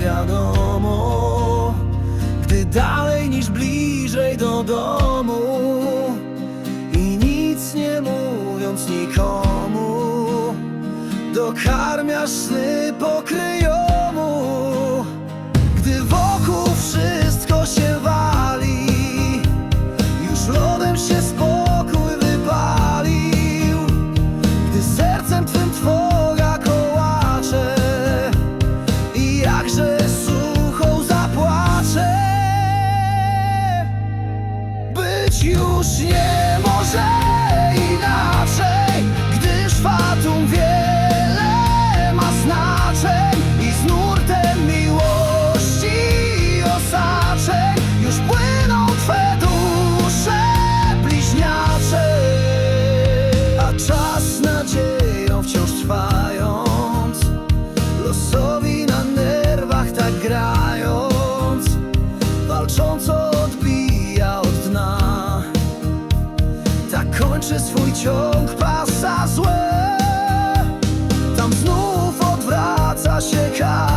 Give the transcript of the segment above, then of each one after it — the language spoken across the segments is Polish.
wiadomo Gdy dalej niż bliżej do domu. I nic nie mówiąc nikomu Dokarmiasz sny pokryją już nie możemy. toczy swój ciąg pasa złe. Tam znów odwraca się kar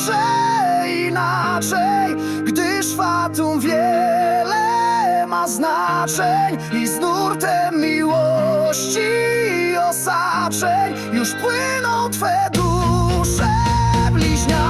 może inaczej Gdyż fatum wiele ma znaczeń I z nurtem miłości osaczeń Już płyną Twe dusze bliźniacze.